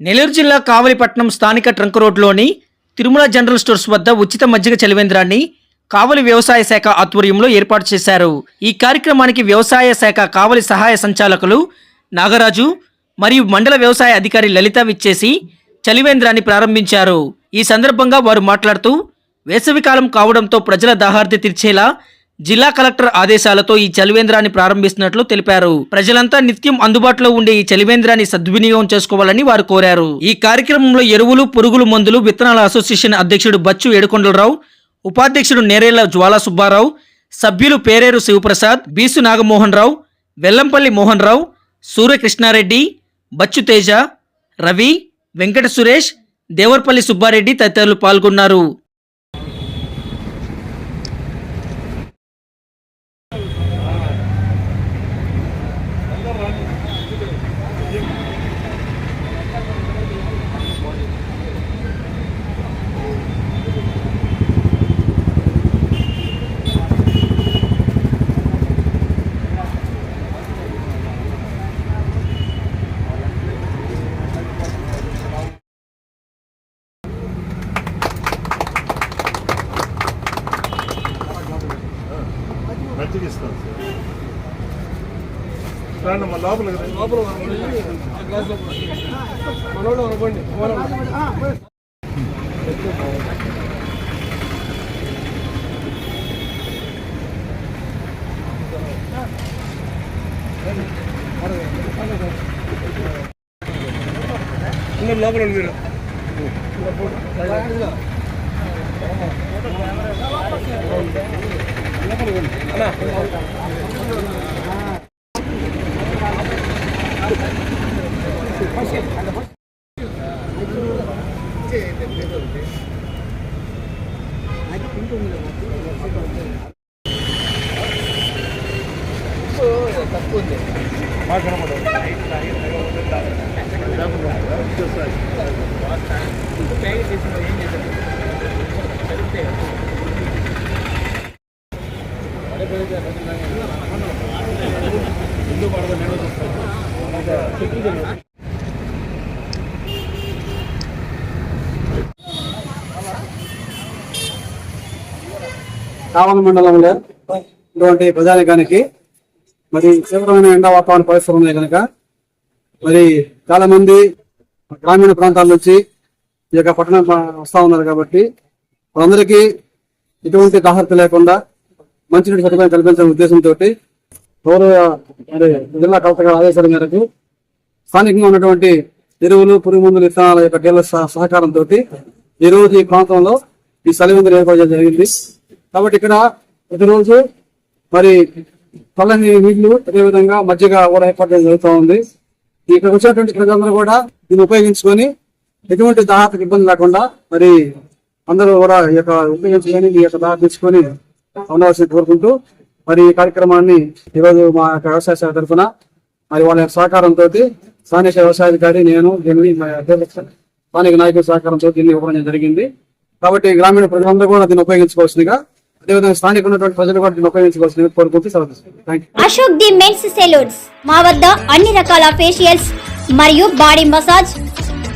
నెల్లూరు జిల్లా కావలిపట్నం స్థానిక ట్రంక్ రోడ్లోని తిరుమల జనరల్ స్టోర్స్ వద్ద ఉచిత మజ్జిగ చలివేంద్రాన్ని కావలి వ్యవసాయ శాఖ ఆధ్వర్యంలో ఏర్పాటు చేశారు. ఈ కార్యక్రమానికి వ్యవసాయ శాఖ కావలి సహాయ సంచాలకులు నాగరాజు మరియు మండల వ్యవసాయ అధికారి లలిత విచ్చేసి చలివేంద్రాన్ని ప్రారంభించారు. ఈ సందర్భంగా వారు మాట్లాడుతూ వేసవికాలం కావడంతో ప్రజల దాహార్తి తీర్చేలా జిల్లా కలెక్టర్ ఆదేశాలతో ఈ చలివేంద్రాన్ని ప్రారంభిస్తున్నట్లు తెలిపారు. ప్రజలంతా నిత్యం అందుబాటులో ఉండే ఈ చలివేంద్రాన్ని సద్వినియోగం చేసుకోవాలని వారు కోరారు. ఈ కార్యక్రమంలో ఎరువులు పురుగుల మందులు విత్తనాల అసోసియేషన్ అధ్యక్షుడు బచ్చు ఏడుకొండలరావు ఉపాధ్యక్షుడు నేరేళ్ళ జ్వాలా సుబ్బారావు సభ్యులు పేరేరు శివప్రసాద్ బీసు నాగమోహన్ రావు వెల్లంపల్లి మోహన్ రావు సూర్యకృష్ణారెడ్డి బచ్చు తేజ రవి వెంకట సురేష్ దేవర్పల్లి సుబ్బారెడ్డి తదితరులు పాల్గొన్నారు. మజ్జిగ ఇస్తాం సార్ రాండి మా లోపల లోపల మనోడు అనుకోండి లోపల 하나. 아, 그런 거다. 이라고 కావలి మండలంలో ఇటువంటి ప్రజానికానికి మరి తీవ్రమైన ఎండ వాతావరణ పరిస్థితులు ఉన్నాయి కనుక మరి చాలా మంది గ్రామీణ ప్రాంతాల నుంచి ఈ యొక్క పట్టణం వస్తా ఉన్నారు కాబట్టి వాళ్ళందరికీ ఎటువంటి దాహత లేకుండా మంచినీటి సదుపాయం కల్పించాలనే ఉద్దేశంతో గౌరవ జిల్లా కలెక్టర్ ఆదేశాల మేరకు స్థానికంగా ఉన్నటువంటి ఎరువులు పురుగు మందులు విత్తనాల యొక్క డీలర్ సహ- సహకారంతో ఈ రోజు ఈ ప్రాంతంలో ఈ సలివిందులు ఏర్పాటు జరిగింది. కాబట్టి ఇక్కడ ప్రతిరోజు మరి పల్లని నీళ్ళు అదేవిధంగా మధ్యగా కూడా ఏర్పాటు జరుగుతూ ఉంది. ఇక్కడ వచ్చినటువంటి ప్రజలందరూ కూడా దీన్ని ఉపయోగించుకొని ఎటువంటి దాహతకు ఇబ్బంది లేకుండా మరి అందరూ కూడా ఈ యొక్క ఉపయోగించుకొని ఈ యొక్క దాహ తెచ్చుకొని ఉండవలసి కోరుకుంటూ మరి ఈ కార్యక్రమాన్ని ఈరోజు మా యొక్క వ్యవసాయ శాఖ తరఫున మరి వాళ్ళ యొక్క సహకారంతో స్థానిక వ్యవసాయాధికారి నేను దీన్ని స్థానిక నాయకుల సహకారంతో దీన్ని ఇవ్వడం జరిగింది. కాబట్టి గ్రామీణ ప్రజలందరూ కూడా దీన్ని ఉపయోగించుకోవాల్సిందిగా స్థానిక ఉన్నటువంటి ప్రజలు కూడా అశోక్ ది మెన్స్ సెలూన్స్. మా వద్ద అన్ని రకాల ఫేషియల్స్ మరియు బాడీ మసాజ్